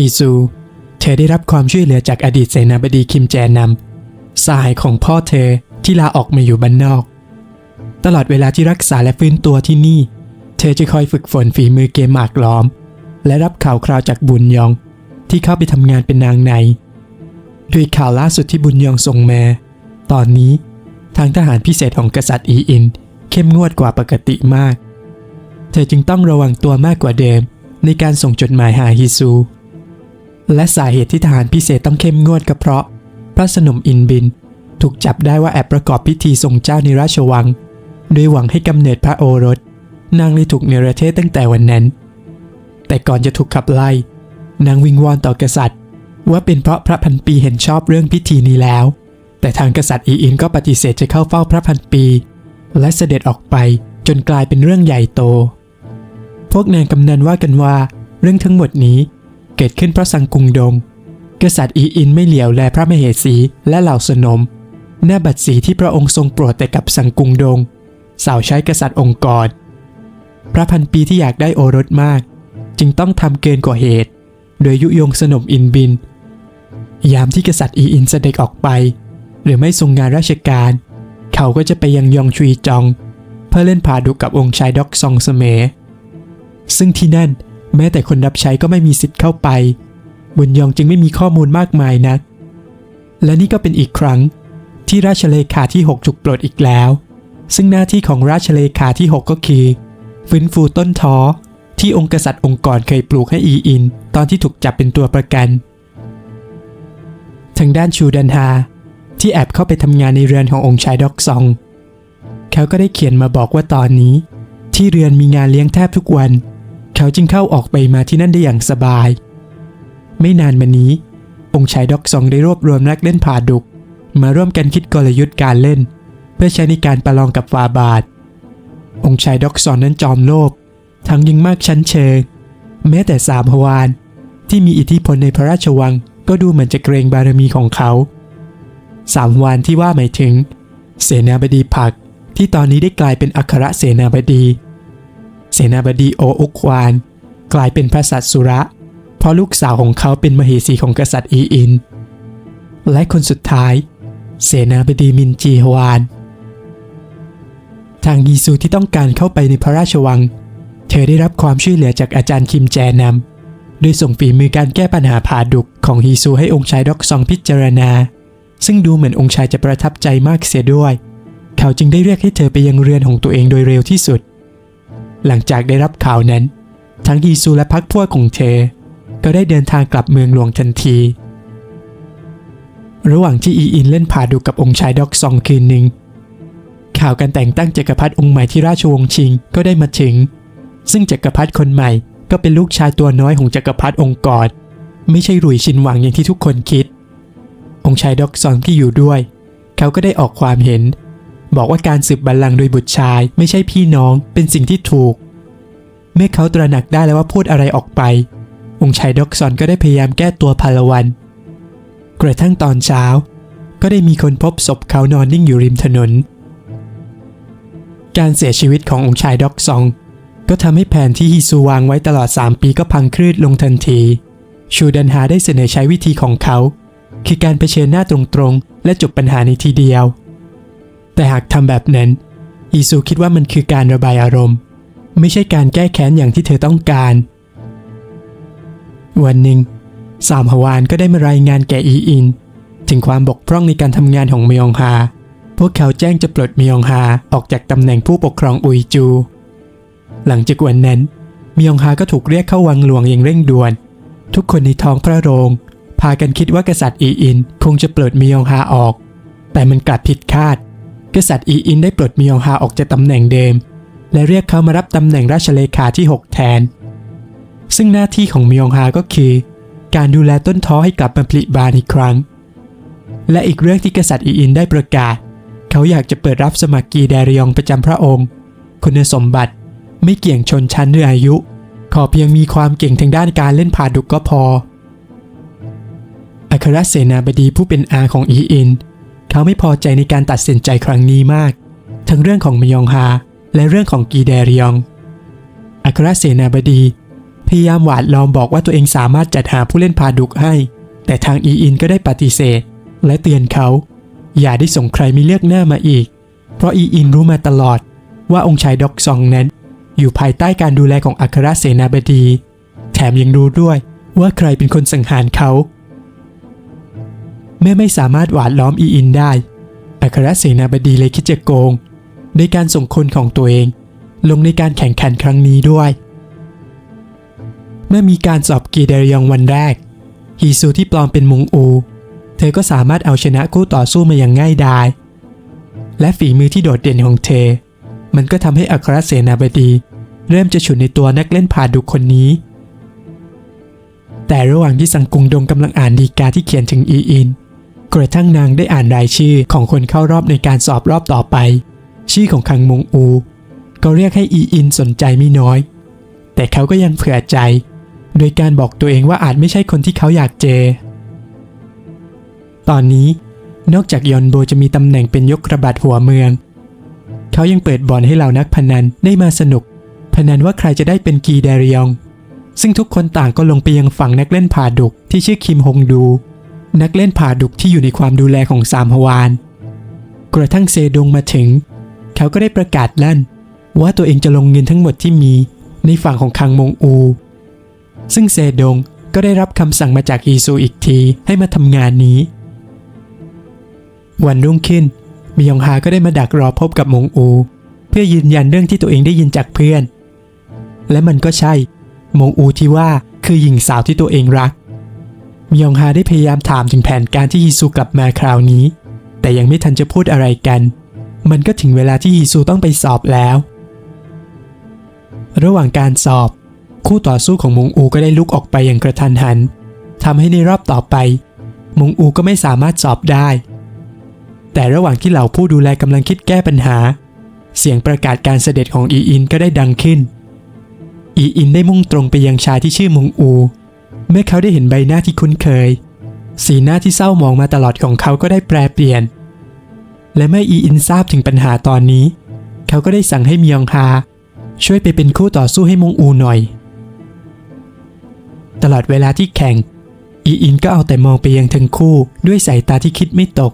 อีซู เธอได้รับความช่วยเหลือจากอดีตเสนาบดีคิมแจนำสหายของพ่อเธอที่ลาออกมาอยู่บ้านนอก ตลอดเวลาที่รักษาและฟื้นตัวที่นี่ เธอจะคอยฝึกฝนฝีมือเกมหมากล้อม และรับข่าวคราวจากบุญยอง ที่เข้าไปทำงานเป็นนางในด้วยข่าวล่าสุดที่บุญยองส่งมา ตอนนี้ทางทหารพิเศษของกษัตริย์อีอิน เข้มงวดกว่าปกติมาก เธอจึงต้องระวังตัวมากกว่าเดิมในการส่งจดหมายหาฮิซู และสาเหตุที่ทหารพิเศษต้องเข้มงวดก็เพราะ พระสนมอินบิน ถูกจับได้ว่าแอบประกอบพิธีทรงเจ้าในราชวัง โดยหวังให้กำเนิดพระโอรส นางเลยถูกเนรเทศตั้งแต่วันนั้น แต่ก่อนจะถูกขับไล่ นางวิงวอนต่อกษัตริย์ ว่าเป็นเพราะพระพันปีเห็นชอบเรื่องพิธีนี้แล้ว แต่ทางกษัตริย์อีอินก็ปฏิเสธจะเข้าเฝ้าพระพันปี และเสด็จออกไปจนกลายเป็นเรื่องใหญ่โต พวกนางกำนันว่ากันว่า เรื่องทั้งหมดนี้ เกิดขึ้นเพราะสังกุงดง กษัตริย์อีอินไม่เหลียวแลพระมเหสีและเหล่าสนมหน้าบัตรสีที่พระองค์ทรงโปรดแต่กับสังกุงดง สาวใช้กษัตริย์องค์กร พระพันปีที่อยากได้โอรสมาก จึงต้องทำเกินกว่าเหตุ โดยยุยงสนมอินบิน ยามที่กษัตริย์อีอินเสด็จออกไป หรือไม่ทรงงานราชการ เขาก็จะไปยังยองชุยจอง เพื่อเล่นผาดุกับองค์ชายด็อกซองเสมซึ่งที่นั่น แม้แต่คนรับใช้ก็ไม่มีสิทธิ์เข้าไป บุญยองจึงไม่มีข้อมูลมากมายนัก และนี่ก็เป็นอีกครั้ง ที่ราชเลขาที่6จุกปลดอีกแล้ว ซึ่งหน้าที่ของราชเลขาที่ 6 ก็คือ ฟื้นฟูต้นท้อที่องค์กษัตริย์องค์กรเคยปลูกให้อีอิน ตอนที่ถูกจับเป็นตัวประกัน ทางด้านชูดันฮาที่แอบเข้าไปทำงานในเรือนขององค์ชายด็อกซองเขาก็ได้เขียนมาบอกว่าตอนนี้ ที่เรือนมีงานเลี้ยงแทบทุกวัน เขาจึงเข้าออกไปมาที่นั่นได้อย่างสบาย ไม่นานมานี้ องค์ชายด็อกซองได้รวบรวมนักเล่นผาดุก มาร่วมกันคิดกลยุทธ์การเล่น เพื่อใช้ในการประลองกับฟาบาท องค์ชายด็อกซอนนั้นจอมโลภทั้งยังมากชั้นเชิง แม้แต่สามพวานที่มีอิทธิพลในพระราชวังก็ดูเหมือนจะเกรงบารมีของเขา สามวานที่ว่าหมายถึง เสนาบดีผักที่ตอนนี้ได้กลายเป็นอัครเสนาบดี เสนาบดีโออุกวาน กลายเป็นพระสัตสุระ เพราะลูกสาวของเขาเป็นมเหสีของกษัตริย์อีอิน และคนสุดท้าย เสนาบดีมินจีฮวาน ทางยีซูที่ต้องการเข้าไปในพระราชวัง เธอได้รับความช่วยเหลือจากอาจารย์คิมแจนำโดยส่งฝีมือการแก้ปัญหาผ่าดุกของฮีซูให้องค์ชายด็อกซองพิจารณา ซึ่งดูเหมือนองค์ชายจะประทับใจมากเสียด้วย เขาจึงได้เรียกให้เธอไปยังเรือนของตัวเองโดยเร็วที่สุด หลังจากได้รับข่าวนั้น ทั้งฮีซูและพักพวกของเธอ ก็ได้เดินทางกลับเมืองหลวงทันที ระหว่างที่อีอินเล่นผ่าดุกกับองค์ชายด็อกซองคืนหนึ่ง ข่าวการแต่งตั้งจักรพรรดิองค์ใหม่ที่ราชวงศ์ชิงก็ได้มาถึง ซึ่งจักรพรรดิคนใหม่ก็เป็นลูกชายตัวน้อยของจักรพรรดิองค์กรไม่ใช่หลุยชินหวังอย่างที่ทุกคนคิด องค์ชายด็อกซองที่อยู่ด้วย เขาก็ได้ออกความเห็น บอกว่าการสืบบัลลังก์โดยบุตรชายไม่ใช่พี่น้องเป็นสิ่งที่ถูก เมื่อเขาตระหนักได้แล้วว่าพูดอะไรออกไป องค์ชายด็อกซอนก็ได้พยายามแก้ตัวพลวัน กระทั่งตอนเช้า ก็ได้มีคนพบศพเขานอนนิ่งอยู่ริมถนน การเสียชีวิตขององค์ชายด็อกซอง ก็ทำให้แผนที่ฮิซูวางไว้ตลอด 3 ปีก็พังคลืดลงทันที ชูดันฮาได้เสนอใช้วิธีของเขา คือการเผชิญหน้าตรงๆ และจบปัญหาในทีเดียว แต่หากทำแบบนั้นฮิซูคิดว่ามันคือการระบายอารมณ์ ไม่ใช่การแก้แค้นอย่างที่เธอต้องการ วันหนึ่งสามฮวานก็ได้มารายงานแก่อีอิน ถึงความบกพร่องในการทำงานของมยองฮาพวกเขาแจ้งจะปลดมยองฮาออกจากตำแหน่งผู้ปกครองอุยจู หลังจากวันนั้นมยองฮาก็ถูกเรียกเข้าวังหลวงอย่างเร่งด่วน ทุกคนในท้องพระโรง พากันคิดว่ากษัตริย์อีอิน คงจะปลดมยองฮาออก แต่มันกลับผิดคาด กษัตริย์อีอินได้ปลดมยองฮาออกจากตำแหน่งเดิม และเรียกเขามารับตำแหน่งราชเลขาที่ 6 แทน ซึ่งหน้าที่ของมยองฮาก็คือ การดูแลต้นท้อให้กลับมาผลิบานอีกครั้ง และอีกเรื่องที่กษัตริย์อีอินได้ประกาศ เขาอยากจะเปิดรับสมัครกีแดริยองประจำพระองค์ คุณสมบัติไม่เกี่ยงชนชั้นหรืออายุ ขอเพียงมีความเก่งทางด้านการเล่นพาดุกก็พออัครเสนาบดีผู้เป็นอาของอีอิน เขาไม่พอใจในการตัดสินใจครั้งนี้มาก ทั้งเรื่องของมยองฮาและเรื่องของกีแดริยอง อัครเสนาบดี พยายามหวาดล้อมบอกว่าตัวเองสามารถจัดหาผู้เล่นพาดุกให้ แต่ทางอีอินก็ได้ปฏิเสธ และเตือนเขา อย่าได้ส่งใครมีเลือกหน้ามาอีก เพราะอีอินรู้มาตลอดว่าองค์ชายด็อกซองนั้น อยู่ภายใต้การดูแลของอัครเสนาบดี แถมยังรู้ด้วยว่าใครเป็นคนสังหารเขา เมื่อไม่สามารถหวาดล้อมอีอินได้อัครเสนาบดีเลยคิดจะโกง โดยการส่งคนของตัวเอง ลงในการแข่งขันครั้งนี้ด้วย เมื่อมีการสอบกีเดรยองวันแรก ฮีซูที่ปลอมเป็นมุงอู เธอก็สามารถเอาชนะคู่ต่อสู้มาอย่างง่ายดาย และฝีมือที่โดดเด่นของเธอ มันก็ทำให้อัครเสนาบดี เริ่มจะฉุนในตัวนักเล่นผ่าดุคนนี้ แต่ระหว่างที่สังกุงดงกำลังอ่านดีกาที่เขียนถึงอีอิน กระทั่งนางได้อ่านรายชื่อของคนเข้ารอบในการสอบรอบต่อไป ชื่อของคังมงอู ก็เรียกให้อีอินสนใจไม่น้อย แต่เขาก็ยังเผื่อใจ โดยการบอกตัวเองว่าอาจไม่ใช่คนที่เขาอยากเจอ ตอนนี้นอกจากยอนโบจะมีตำแหน่งเป็นยกระบาดหัวเมือง เขายังเปิดบอลให้เหล่านักพนันได้มาสนุก พนันว่าใครจะได้เป็นกีแดริยอง ซึ่งทุกคนต่างก็ลงไปยังฝั่งนักเล่นผาดุกที่ชื่อคิมฮงดู นักเล่นผาดุกที่อยู่ในความดูแลของสามฮวาน กระทั่งเซดงมาถึง เขาก็ได้ประกาศลั่น ว่าตัวเองจะลงเงินทั้งหมดที่มีในฝั่งของคังมงอู ซึ่งเซดงก็ได้รับคำสั่งมาจากอีซูอีกทีให้มาทำงานนี้ วันรุ่งขึ้นมียองฮาก็ได้มาดักรอพบกับมงอู เพื่อยืนยันเรื่องที่ตัวเองได้ยินจากเพื่อน และมันก็ใช่ มงอูที่ว่าคือหญิงสาวที่ตัวเองรัก มยองฮาได้พยายามถามถึงแผนการที่ฮีซูกลับมาคราวนี้ แต่ยังไม่ทันจะพูดอะไรกัน มันก็ถึงเวลาที่ฮีซูต้องไปสอบแล้ว ระหว่างการสอบ คู่ต่อสู้ของมงอูก็ได้ลุกออกไปอย่างกระทันหันทำให้ในรอบต่อไป มงอูก็ไม่สามารถสอบได้ แต่ระหว่างที่เหล่าผู้ดูแลกำลังคิดแก้ปัญหา เสียงประกาศการเสด็จของอีอินก็ได้ดังขึ้น อีอินได้มุ่งตรงไปยังชายที่ชื่อมงอู เมื่อเขาได้เห็นใบหน้าที่คุ้นเคย สีหน้าที่เศร้าหมองมาตลอดของเขาก็ได้แปรเปลี่ยน และเมื่ออีอินทราบถึงปัญหาตอนนี้ เขาก็ได้สั่งให้มียองฮาช่วยไปเป็นคู่ต่อสู้ให้มงอูหน่อย ตลอดเวลาที่แข่ง อีอินก็เอาแต่มองไปยังทั้งคู่ด้วยสายตาที่คิดไม่ตก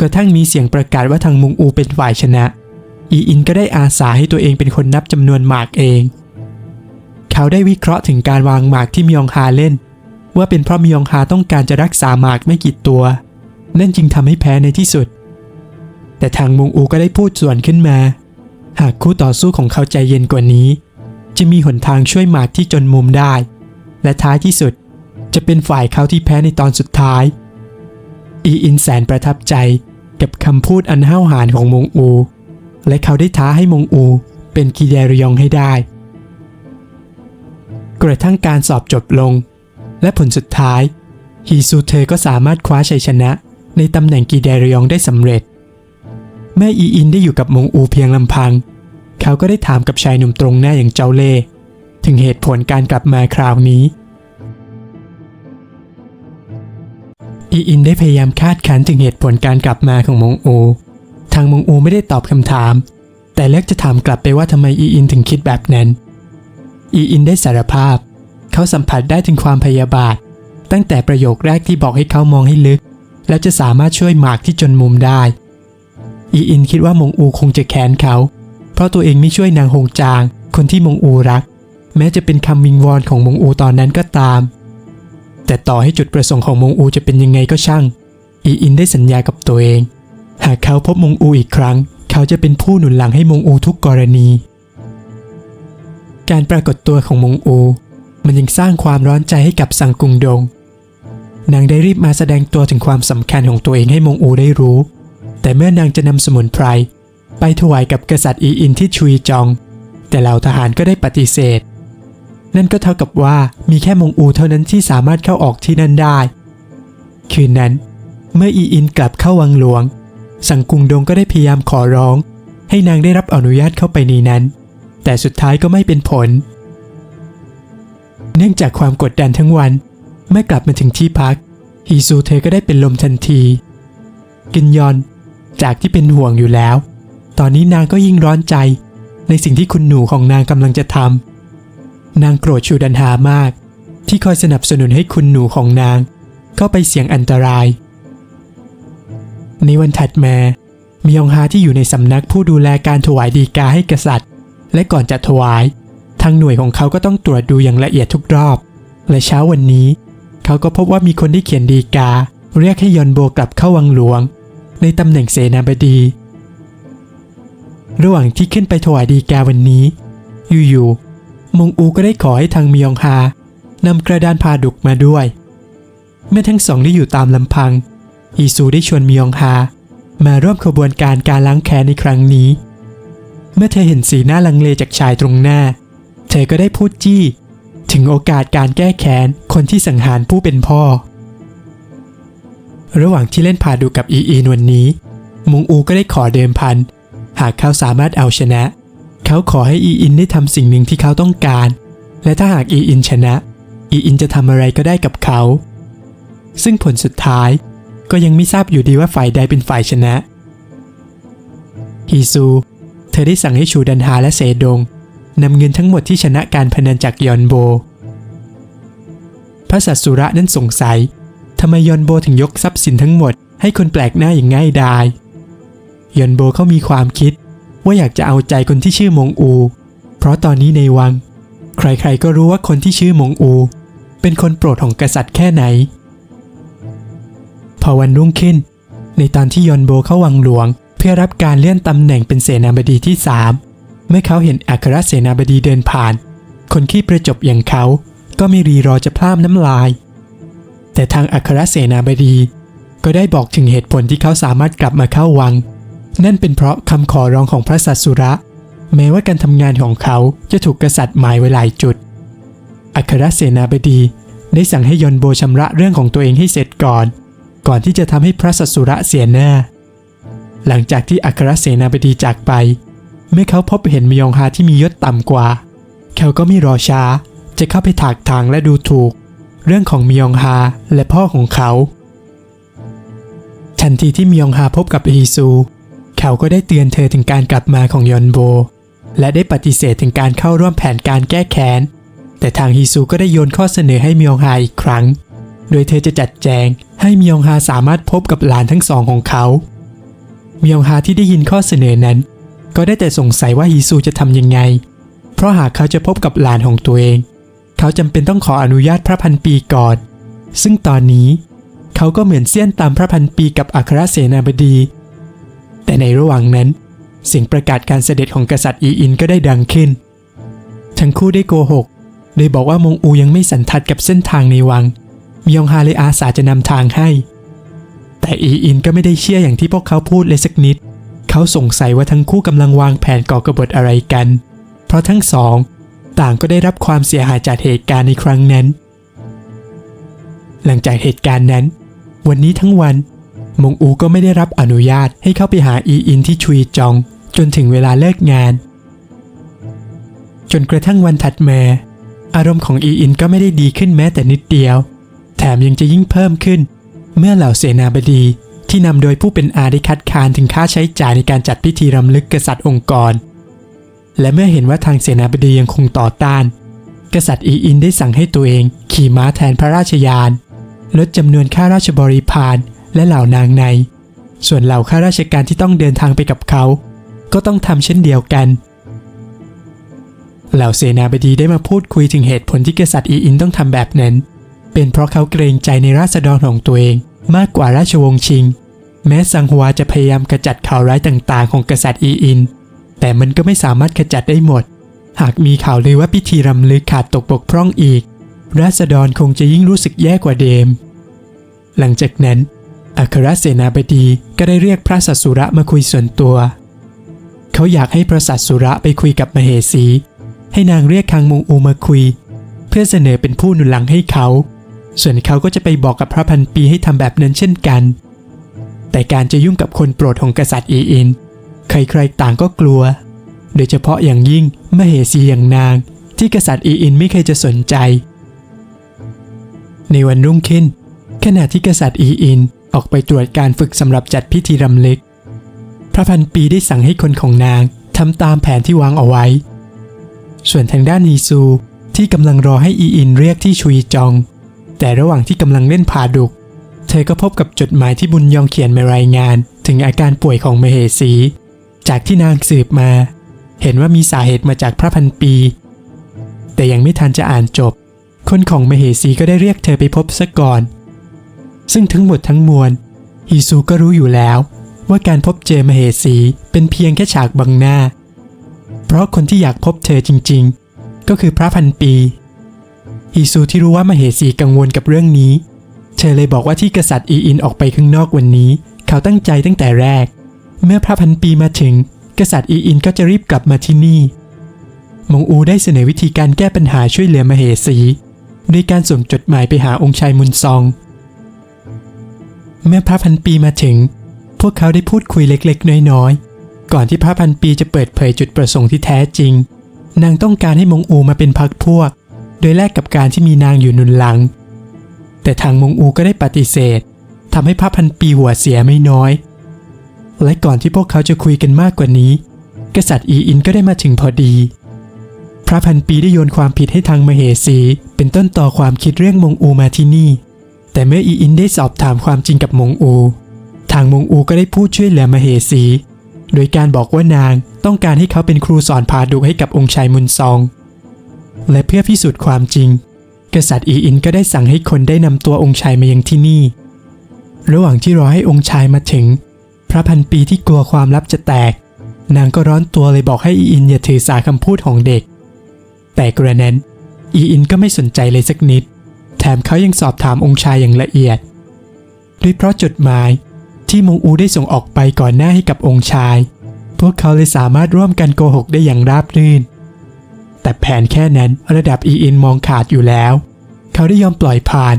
กระทั่งมีเสียงประกาศว่าทางมงอูเป็นฝ่ายชนะ อีอินก็ได้อาสาให้ตัวเองเป็นคนนับจำนวนหมากเอง เขาได้วิเคราะห์ถึงการวางหมากที่มยองฮาเล่น ว่าเป็นเพราะมยองฮาต้องการจะรักษาหมากไม่กี่ตัว นั่นจึงทำให้แพ้ในที่สุด แต่ทางมงอูก็ได้พูดส่วนขึ้นมา หากคู่ต่อสู้ของเขาใจเย็นกว่านี้ จะมีหนทางช่วยหมากที่จนมุมได้ และท้ายที่สุดจะเป็นฝ่ายเขาที่แพ้ในตอนสุดท้าย อีอินแสนประทับใจกับคำพูดอันห้าวหาญของมงอู และเขาได้ท้าให้มงอูเป็นกีแดรยองให้ได้ กระทั่งการสอบจบลง และผลสุดท้ายฮีซูเธอก็สามารถคว้าชัยชนะ ในตำแหน่งกีแดรยองได้สำเร็จ แม่อีอินได้อยู่กับมงอูเพียงลำพัง เขาก็ได้ถามกับชายหนุ่มตรงหน้าอย่างเจ้าเล่ห์ถึงเหตุผลการกลับมาคราวนี้ อีอินได้พยายามคาดคั้นถึงเหตุผลการกลับมาของมงอู ทางมงอูไม่ได้ตอบคำถาม แต่เลือกจะถามกลับไปว่าทำไมอีอินถึงคิดแบบนั้น อีอินได้สารภาพ เขาสัมผัสได้ถึงความพยาบาท ตั้งแต่ประโยคแรกที่บอกให้เขามองให้ลึก แล้วจะสามารถช่วยหมากที่จนมุมได้ อีอินคิดว่ามงอูคงจะแค้นเขา เพราะตัวเองไม่ช่วยนางฮงจาง คนที่มงอูรัก แม้จะเป็นคำวิงวอนของมงอูตอนนั้นก็ตาม แต่ต่อให้จุดประสงค์ของมงอูจะเป็นยังไงก็ช่าง อีอินได้สัญญากับตัวเอง หากเขาพบมงอูอีกครั้ง เขาจะเป็นผู้หนุนหลังให้มงอูทุกกรณี การปรากฏตัวของมงอู มันยังสร้างความร้อนใจให้กับสังกุงดง นางได้รีบมาแสดงตัวถึงความสำคัญของตัวเองให้มงอูได้รู้ แต่เมื่อนางจะนำสมุนไพรไปถวายกับกษัตริย์อีอินที่ชุยจอง แต่เหล่าทหารก็ได้ปฏิเสธ นั่นก็เท่ากับว่ามีแค่มงอูเท่านั้นที่สามารถเข้าออกที่นั่นได้ คืนนั้น เมื่ออีอินกลับเข้าวังหลวง สังกุงดงก็ได้พยายามขอร้อง ให้นางได้รับอนุญาตเข้าไปในนั้น แต่สุดท้ายก็ไม่เป็นผล เนื่องจากความกดดันทั้งวันเมื่อกลับมาถึงที่พักฮีซูเธอก็ได้เป็นลมทันที กินยอน จากที่เป็นห่วงอยู่แล้ว ตอนนี้นางก็ยิ่งร้อนใจ ในสิ่งที่คุณหนูของนางกำลังจะทำนางโกรธชูดันหามาก ที่คอยสนับสนุนให้คุณหนูของนาง เข้าไปเสี่ยงอันตราย ในวันถัดมามียองฮาที่อยู่ในสำนักผู้ดูแลการถวายดีกาให้กษัตริย์ และก่อนจะถวาย ทางหน่วยของเขาก็ต้องตรวจดูอย่างละเอียดทุกรอบ และเช้าวันนี้ เขาก็พบว่ามีคนที่เขียนดีกา เรียกให้ยอนโบกลับเข้าวังหลวง ในตำแหน่งเสนาบดี ระหว่างที่ขึ้นไปถวายดีกาวันนี้ อยู่ๆมงอูก็ได้ขอให้ทางมียองฮานำกระดานพาดุกมาด้วย เมื่อทั้งสองได้อยู่ตามลำพัง อีซูได้ชวนมียองฮามาร่วมขบวนการการล้างแค้นในครั้งนี้ เมื่อเธอเห็นสีหน้าลังเลจากชายตรงหน้า เธอก็ได้พูดจี้ ถึงโอกาสการแก้แค้นคนที่สังหารผู้เป็นพ่อ ระหว่างที่เล่นพาดูกับอีอีนวันนี้ มุงอูก็ได้ขอเดิมพัน หากเขาสามารถเอาชนะ เขาขอให้อีอินได้ทำสิ่งหนึ่งที่เขาต้องการ และถ้าหากอีอินชนะ อีอินจะทำอะไรก็ได้กับเขา ซึ่งผลสุดท้ายก็ยังไม่ทราบอยู่ดีว่าฝ่ายใดเป็นฝ่ายชนะฮีซู ธอได้สั่งให้ชูดันฮาและเซดงนำเงินทั้งหมดที่ชนะการพนันจากยอนโบ พระสัตสุระนั้นสงสัยทำไมยอนโบถึงยกทรัพย์สินทั้งหมดให้คนแปลกหน้าอย่างง่ายดายยอนโบเขามีความคิดว่าอยากจะเอาใจคนที่ชื่อมงอู เพราะตอนนี้ในวัง ใครๆก็รู้ว่าคนที่ชื่อมงอู เป็นคนโปรดของกษัตริย์แค่ไหน พอวันรุ่งขึ้น ในตอนที่ยอนโบเข้าวังหลวง เพื่อรับการเลื่อนตำแหน่งเป็นเสนาบดีที่สามเมื่อเขาเห็นอัครเสนาบดีเดินผ่าน คนขี้ประจบอย่างเขาก็ไม่รีรอจะพล่ามน้ำลาย แต่ทางอัครเสนาบดีก็ได้บอกถึงเหตุผลที่เขาสามารถกลับมาเข้าวัง นั่นเป็นเพราะคำขอร้องของพระสัสุระ แม้ว่าการทำงานของเขาจะถูกกษัตริย์หมายไว้หลายจุด อัครเสนาบดีได้สั่งให้ยนโบชำระเรื่องของตัวเองให้เสร็จก่อน ก่อนที่จะทำให้พระสัสุระเสียหน้า หลังจากที่อัครเสนาบดีจากไป เมื่อเขาพบเห็นมยองฮาที่มียศต่ำกว่า เขาก็ไม่รอช้า จะเข้าไปถากทางและดูถูก เรื่องของมยองฮาและพ่อของเขาทันทีที่มยองฮาพบกับฮีซู เขาก็ได้เตือนเธอถึงการกลับมาของยอนโบ และได้ปฏิเสธถึงการเข้าร่วมแผนการแก้แค้น แต่ทางฮีซูก็ได้โยนข้อเสนอให้มยองฮาอีกครั้ง โดยเธอจะจัดแจงให้มยองฮาสามารถพบกับหลานทั้งสองของเขา เมียงฮาที่ได้ยินข้อเสนอนั้น ก็ได้แต่สงสัยว่าฮีซูจะทำยังไง เพราะหากเขาจะพบกับหลานของตัวเอง เขาจำเป็นต้องขออนุญาตพระพันปีก่อน ซึ่งตอนนี้ เขาก็เหมือนเสี้ยนตามพระพันปีกับอัครเสนาบดี แต่ในระหว่างนั้น เสียงประกาศการเสด็จของกษัตริย์อีอินก็ได้ดังขึ้น ทั้งคู่ได้โกหกโดยบอกว่ามงอูยังไม่สันทัดกับเส้นทางในวัง มยองฮาเลยอาสาจะนำทางให้ แต่อีอินก็ไม่ได้เชื่ออย่างที่พวกเขาพูดเลยสักนิด เขาสงสัยว่าทั้งคู่กำลังวางแผนก่อกบฏอะไรกัน เพราะทั้งสอง ต่างก็ได้รับความเสียหายจากเหตุการณ์ในครั้งนั้น หลังจากเหตุการณ์นั้น วันนี้ทั้งวันมงอูก็ไม่ได้รับอนุญาตให้เข้าไปหาอีอินที่ชุยจอง จนถึงเวลาเลิกงาน จนกระทั่งวันถัดมาอารมณ์ของอีอินก็ไม่ได้ดีขึ้นแม้แต่นิดเดียว แถมยังจะยิ่งเพิ่มขึ้น เมื่อเหล่าเสนาบดีที่นำโดยผู้เป็นอาได้คัดค้านถึงค่าใช้จ่ายในการจัดพิธีรำลึกกษัตริย์องค์กร และเมื่อเห็นว่าทางเสนาบดียังคงต่อต้าน กษัตริย์อีอินได้สั่งให้ตัวเอง ขี่ม้าแทนพระราชยาน ลดจำนวนข้าราชบริพารและเหล่านางใน ส่วนเหล่าข้าราชการที่ต้องเดินทางไปกับเขา ก็ต้องทำเช่นเดียวกัน เหล่าเสนาบดีได้มาพูดคุยถึงเหตุผลที่กษัตริย์อีอินต้องทำแบบนั้น เป็นเพราะเขาเกรงใจในราษฎรของตัวเอง มากกว่าราชวงศ์ชิง แม้ซังฮัวจะพยายามขจัดข่าวร้ายต่างๆ ของกษัตริย์อีอิน แต่มันก็ไม่สามารถขจัดได้หมด หากมีข่าวลือว่าพิธีรำลึกขาดตกบกพร่องอีก ราษฎรคงจะยิ่งรู้สึกแย่กว่าเดิม หลังจากนั้น อัครเสนาบดีก็ได้เรียกพระสัสุระมาคุยส่วนตัว เขาอยากให้พระสัสุระไปคุยกับมเหสี ให้นางเรียกคังมงอูมาคุย เพื่อเสนอเป็นผู้หนุนหลังให้เขา ส่วนเขาก็จะไปบอกกับพระพันปีให้ทำแบบนั้นเช่นกัน แต่การจะยุ่งกับคนโปรดของกษัตริย์อีอิน ใครๆต่างก็กลัว โดยเฉพาะอย่างยิ่งมเหสีอย่างนาง ที่กษัตริย์อีอินไม่เคยจะสนใจ ในวันรุ่งขึ้น ขณะที่กษัตริย์อีอินออกไปตรวจการฝึกสำหรับจัดพิธีรำลึก พระพันปีได้สั่งให้คนของนางทำตามแผนที่วางเอาไว้ ส่วนทางด้านนีซูที่กำลังรอให้อีอินเรียกที่ชุยจอง แต่ระหว่างที่กำลังเล่นผาดุก เธอก็พบกับจดหมายที่บุญยองเขียนมารายงาน ถึงอาการป่วยของมเหสี จากที่นางสืบมา เห็นว่ามีสาเหตุมาจากพระพันปี แต่ยังไม่ทันจะอ่านจบ คนของมเหสีก็ได้เรียกเธอไปพบซะก่อน ซึ่งทั้งหมดทั้งมวลฮีซูก็รู้อยู่แล้ว ว่าการพบเจอมเหสีเป็นเพียงแค่ฉากบังหน้า เพราะคนที่อยากพบเธอจริง ๆ ก็คือพระพันปี ฮีซูที่รู้ว่ามเหสีกังวลกับเรื่องนี้ เธอเลยบอกว่าที่กษัตริย์อีอินออกไปข้างนอกวันนี้ เขาตั้งใจตั้งแต่แรก เมื่อพระพันปีมาถึง กษัตริย์อีอินก็จะรีบกลับมาที่นี่ มงอูได้เสนอวิธีการแก้ปัญหาช่วยเหลือมเหสีด้วยการส่งจดหมายไปหาองค์ชายมุนซอง เมื่อพระพันปีมาถึง พวกเขาได้พูดคุยเล็กๆ น้อยๆ ก่อนที่พระพันปีจะเปิดเผยจุดประสงค์ที่แท้จริง นางต้องการให้มงอูมาเป็นพักพวก โดยแลกกับการที่มีนางอยู่หนุนหลัง แต่ทางมงอูก็ได้ปฏิเสธทำให้พระพันปีหัวเสียไม่น้อย และก่อนที่พวกเขาจะคุยกันมากกว่านี้ กษัตริย์อีอินก็ได้มาถึงพอดี พระพันปีได้โยนความผิดให้ทางมเหสี เป็นต้นต่อความคิดเรื่องมงอูมาที่นี่ แต่เมื่ออีอินได้สอบถามความจริงกับมงอู ทางมงอูก็ได้พูดช่วยเหลือมเหสี โดยการบอกว่านางต้องการให้เขาเป็นครูสอนพาดุให้กับองค์ชายมุนซอง และเพื่อพิสูจน์ความจริง กษัตริย์อีอินก็ได้สั่งให้คนได้นำตัวองค์ชายมายังที่นี่ ระหว่างที่รอให้องค์ชายมาถึง พระพันปีที่กลัวความลับจะแตก นางก็ร้อนตัวเลยบอกให้อีอินอย่าถือสาคำพูดของเด็ก แต่กระนั้น อีอินก็ไม่สนใจเลยสักนิด แถมเขายังสอบถามองค์ชายอย่างละเอียด ด้วยเพราะจดหมายที่มงอูได้ส่งออกไปก่อนหน้าให้กับองค์ชาย พวกเขาเลยสามารถร่วมกันโกหกได้อย่างราบรื่น แต่แผนแค่นั้นระดับอีอินมองขาดอยู่แล้ว เขาได้ยอมปล่อยผ่าน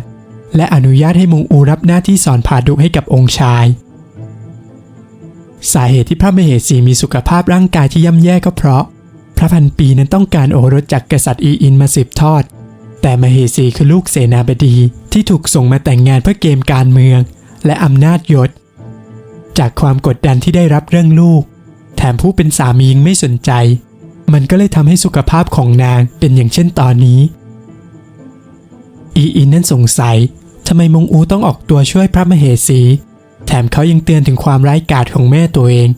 และอนุญาตให้มงอูรับหน้าที่สอนผาดุให้กับองค์ชาย สาเหตุที่พระมเหสีมีสุขภาพร่างกายที่ย่ำแย่ก็เพราะ พระพันปีนั้นต้องการโอรสจากกษัตริย์อีอินมาสืบทอด แต่มเหสีคือลูกเสนาบดีที่ถูกส่งมาแต่งงานเพื่อเกมการเมือง และอำนาจยศ จากความกดดันที่ได้รับเรื่องลูก แถมผู้เป็นสามียังไม่สนใจ มันก็เลยทำให้สุขภาพของนางเป็นอย่างเช่นตอนนี้ อีอินนั้นสงสัยทำไมมงอูต้องออกตัวช่วยพระมเหสี แถมเขายังเตือนถึงความร้ายกาจของแม่ตัวเอง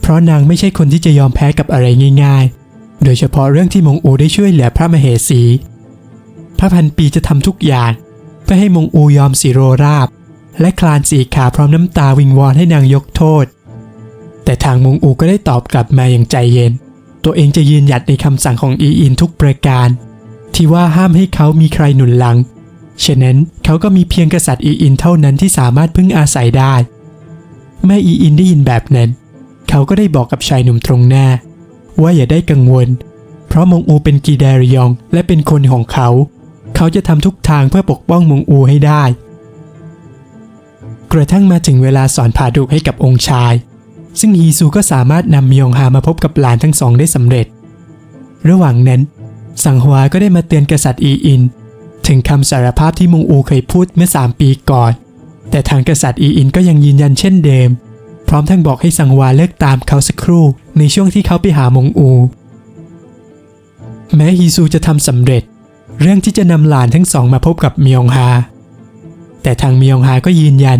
เพราะนางไม่ใช่คนที่จะยอมแพ้กับอะไรง่ายๆ โดยเฉพาะเรื่องที่มงอูได้ช่วยเหลือพระมเหสี พระพันปีจะทำทุกอย่าง เพื่อให้มงอูยอมสิโรราบ และคลานสีขาพร้อมน้ำตาวิงวอนให้นางยกโทษ แต่ทางมงอูก็ได้ตอบกลับมาอย่างใจเย็น ตัวเองจะยืนหยัดในคำสั่งของอีอินทุกประการ ที่ว่าห้ามให้เขามีใครหนุนหลัง ฉะนั้นเขาก็มีเพียงกษัตริย์อีอินเท่านั้นที่สามารถพึ่งอาศัยได้ แม่อีอินได้ยินแบบนั้น เขาก็ได้บอกกับชายหนุ่มตรงหน้า ว่าอย่าได้กังวล เพราะมงอูเป็นกีแดริยองและเป็นคนของเขา เขาจะทำทุกทางเพื่อปกป้องมงอูให้ได้ กระทั่งมาถึงเวลาสอนผาดุกให้กับองค์ชาย ซึ่งฮีซูก็สามารถนำมยองฮามาพบกับหลานทั้งสองได้สำเร็จ ระหว่างนั้น สังฮวาก็ได้มาเตือนกษัตริย์อีอิน ถึงคำสารภาพที่มงอูเคยพูดเมื่อ 3 ปีก่อน แต่ทางกษัตริย์อีอินก็ยังยืนยันเช่นเดิม พร้อมทั้งบอกให้สังวาเลิกตามเขาสักครู่ในช่วงที่เขาไปหามงอู แม้ฮีซูจะทำสำเร็จ เรื่องที่จะนำหลานทั้งสองมาพบกับมยองฮา แต่ทางมยองฮาก็ยืนยัน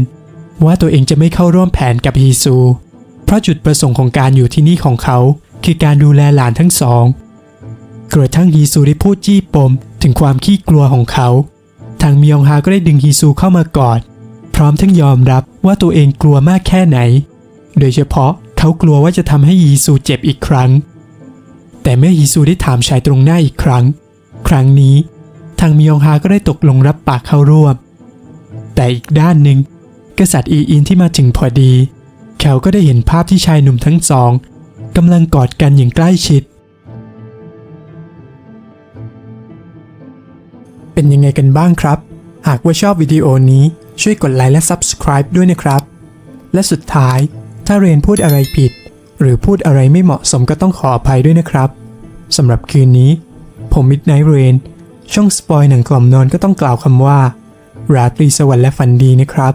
ว่าตัวเองจะไม่เข้าร่วมแผนกับฮีซู เพราะจุดประสงค์ของการอยู่ที่นี่ของเขา คือการดูแลหลานทั้งสองกระทั่งฮีซูได้พูดจี้ปมถึงความขี้กลัวของเขา ทางมยองฮาก็ได้ดึงฮีซูเข้ามากอด พร้อมทั้งยอมรับว่าตัวเองกลัวมากแค่ไหน โดยเฉพาะเขากลัวว่าจะทำให้ฮีซูเจ็บอีกครั้ง แต่เมื่อฮีซูได้ถามชายตรงหน้าอีกครั้ง ครั้งนี้ ทางมยองฮาก็ได้ตกลงรับปากเข้าร่วม แต่อีกด้านหนึ่งกษัตริย์อีอินที่มาถึงพอดี ขาก็ได้เห็นภาพที่ชายหนุ่มทั้งสองกำลังกอดกันอย่างใกล้ชิด เป็นยังไงกันบ้างครับ หากว่าชอบวิดีโอนี้ช่วยกดไลค์และ Subscribe ด้วยนะครับ และสุดท้ายถ้าเรนพูดอะไรผิด หรือพูดอะไรไม่เหมาะสมก็ต้องขออภัยด้วยนะครับสำหรับคืนนี้ ผมมิดไนท์เรนช่องสปอยหนังกล่อมนอนก็ต้องกล่าวคำว่า ราตรีสวัสดิ์และฝันดีนะครับ